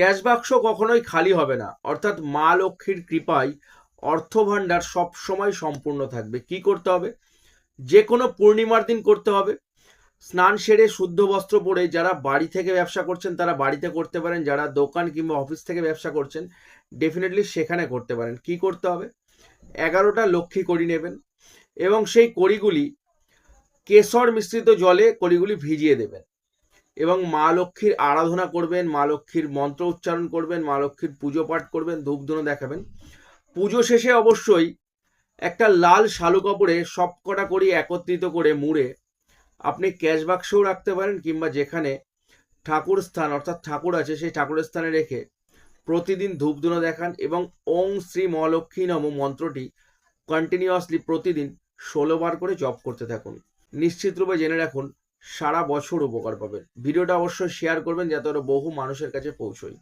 Cash বাক্স কখনোই খালি হবে না। অর্থাৎ মা লক্ষ্মীর কৃপায় অর্থ ভাণ্ডার সবসময় সম্পূর্ণ থাকবে। কি করতে হবে? যে কোনো পূর্ণিমার দিন করতে হবে। স্নান সেরে শুদ্ধ বস্ত্র পরে যারা বাড়ি থেকে ব্যবসা করছেন, তারা বাড়িতে করতে পারেন। যারা দোকান কিংবা অফিস থেকে ব্যবসা করছেন ডেফিনেটলি সেখানে করতে পারেন। কি করতে হবে? এগারোটা লক্ষ্মী কড়ি নেবেন এবং সেই কড়িগুলি কেশর মিশ্রিত জলে কড়িগুলি ভিজিয়ে দেবেন। এবং মা লক্ষ্মীর আরাধনা করবেন, মা লক্ষ্মীর মন্ত্র উচ্চারণ করবেন, মা লক্ষ্মীর পুজো পাঠ করবেন, ধূপধুনো দেখাবেন। পুজো শেষে অবশ্যই একটা লাল শালু কাপড়ে সব কটা করি একত্রিত করে মুড়ে আপনি ক্যাশ বাক্সেও রাখতে পারেন কিংবা যেখানে ঠাকুর স্থান, অর্থাৎ ঠাকুর আছে সেই ঠাকুরের স্থানে রেখে প্রতিদিন ধূপ ধূপধুনো দেখান এবং ওং শ্রী মহালক্ষ্মী নম মন্ত্রটি কন্টিনিউয়াসলি প্রতিদিন ষোলো বার করে জপ করতে থাকুন। নিশ্চিতরূপে জেনে রাখুন সারা বছর উপকার পাবেন। ভিডিওটা অবশ্যই শেয়ার করবেন যাতে ওরা বহু মানুষের কাছে পৌঁছয়